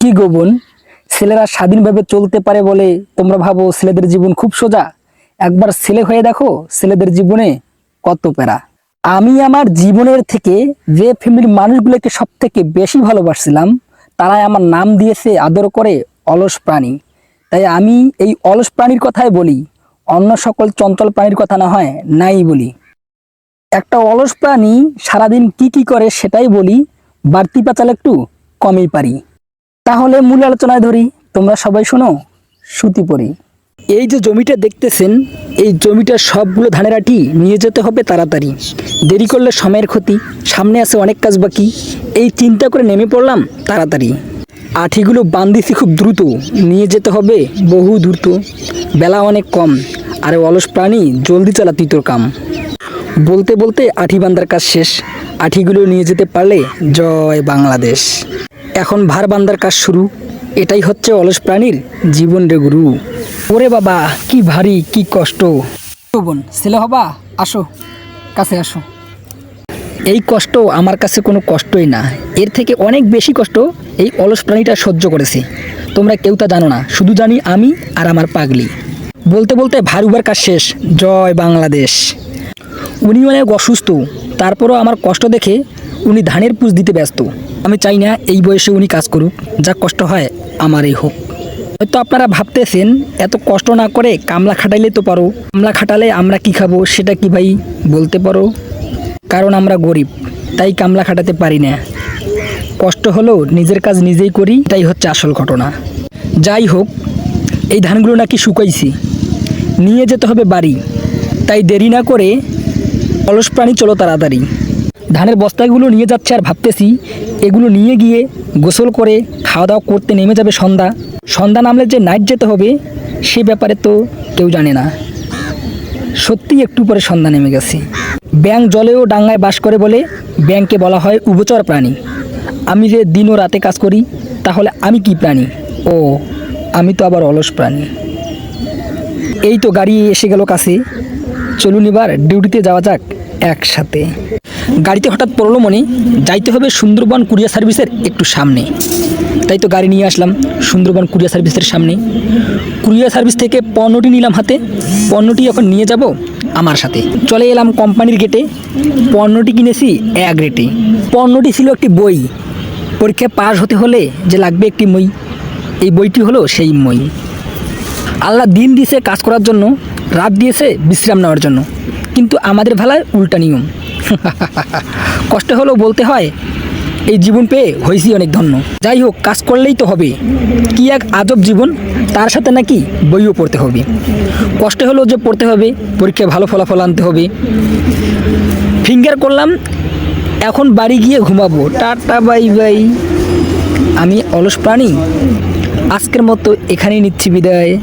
কি গোবন ছেলেরা স্বাধীনভাবে চলতে পারে বলে তোমরা ভাবো ছেলেদের জীবন খুব সোজা? একবার ছেলে হয়ে দেখো, ছেলেদের জীবনে কত প্যারা। আমি আমার জীবনের থেকে যে ফ্যামিলির মানুষগুলোকে সব থেকে বেশি ভালোবাসছিলাম, তারাই আমার নাম দিয়েছে আদর করে অলস প্রাণী। তাই আমি এই অলস প্রাণীর কথাই বলি, অন্য সকল চঞ্চল প্রাণীর কথা না হয়, নাই বলি। একটা অলস প্রাণী সারাদিন কি কি করে সেটাই বলি, বাড়তি পাচাল একটু কমই পারি। তাহলে মূল আলোচনায় ধরি। তোমরা সবাই শোনো, সুতি পড়ি এই যে জমিটা দেখতেছেন, এই জমিটার সবগুলো ধানের আটি নিয়ে যেতে হবে তাড়াতাড়ি। দেরি করলে সময়ের ক্ষতি, সামনে আছে অনেক কাজ বাকি। এই চিন্তা করে নেমে পড়লাম তাড়াতাড়ি। আঠিগুলো বান্ধিছি খুব দ্রুত, নিয়ে যেতে হবে বহু দ্রুত। বেলা অনেক কম, আর অলস প্রাণী, জলদি চালাতি তোর কাম। বলতে বলতে আঠি বান্দার কাজ শেষ। আঠিগুলো নিয়ে যেতে পারলে জয় বাংলাদেশ। এখন ভার বান্দার কাজ শুরু। এটাই হচ্ছে অলস প্রাণীর জীবন রে গুরু। ওরে বাবা, কি ভারী, কি কষ্ট। বোন, ছেলে হবা? আসো, কাছে আসো। এই কষ্ট আমার কাছে কোনো কষ্টই না। এর থেকে অনেক বেশি কষ্ট এই অলস প্রাণীটা সহ্য করেছে। তোমরা কেউ তা জানো না। শুধু জানি আমি আর আমার পাগলি। বলতে বলতে ভারুবার কাজ শেষ। জয় বাংলাদেশ। উনি অনেক অসুস্থ। তারপরও আমার কষ্ট দেখে উনি ধানের পুষ দিতে ব্যস্ত। আমি চাই না এই বয়সে উনি কাজ করুক, যা কষ্ট হয় আমারই হোক। হয়তো আপনারা ভাবতেছেন, এত কষ্ট না করে কামলা খাটাইলে তো পারো। কামলা খাটালে আমরা কি খাব, সেটা কি ভাই বলতে পারো? কারণ আমরা গরিব, তাই কামলা খাটাতে পারি না। কষ্ট হলো নিজের কাজ নিজেই করি তাই হচ্ছে আসল ঘটনা। যাই হোক, এই ধানগুলো নাকি শুকাইছি। নিয়ে যেতে হবে বাড়ি। তাই দেরি না করে অলস প্রাণী চলো তাড়াতাড়ি। ধানের বস্তাগুলো নিয়ে যাচ্ছে আর ভাবতেছি, এগুলো নিয়ে গিয়ে গোসল করে খাওয়া দাওয়া করতে নেমে যাবে সন্ধ্যা। সন্ধ্যা নামলে যে নাইট যেতে হবে, সে ব্যাপারে তো কেউ জানে না। সত্যি একটু পরে সন্ধ্যা নেমে গেছে। ব্যাং জলেও ডাঙ্গায় বাস করে বলে ব্যাংকে বলা হয় উভচর প্রাণী। আমি যে দিন ও রাতে কাজ করি, তাহলে আমি কি প্রাণী? ও, আমি তো আবার অলস প্রাণী। এই তো গাড়ি এসে গেল কাছে। চলুন এবার ডিউটিতে যাওয়া যাক একসাথে। গাড়িতে হঠাৎ পড়ল মনে, যাইতে হবে সুন্দরবন কুরিয়ার সার্ভিসের একটু সামনে। তাই তো গাড়ি নিয়ে আসলাম সুন্দরবন কুরিয়ার সার্ভিসের সামনে। কুরিয়ার সার্ভিস থেকে পণ্যটি নিলাম হাতে, পণ্যটি এখন নিয়ে যাব আমার সাথে। চলে এলাম কোম্পানির গেটে পণ্যটি কিনেছি এক রেটে পণ্যটি ছিল একটি বই পরীক্ষায় পাস হতে হলে যে লাগবে একটি মই। এই বইটি হলো সেই মই। আল্লাহ দিন দিছে কাজ করার জন্য রাত দিয়েছে বিশ্রাম নেওয়ার জন্য। কিন্তু আমাদের ভেলায় উল্টা নিয়ম। কষ্ট হলেও বলতে হয়, এই জীবন পেয়ে হয়েছি অনেক ধন্য। যাই হোক, কাজ করলেই তো হবে। কি এক আজব জীবন, তার সাথে নাকি বইও পড়তে হবে। কষ্ট হলেও যে পড়তে হবে, পরীক্ষায় ভালো ফলাফল আনতে হবে। ফিঙ্গার করলাম, এখন বাড়ি গিয়ে ঘুমাবো। Tata, bye bye. আমি অলস প্রাণী। আজকের মতো এখানেই নিচ্ছি বিদায়।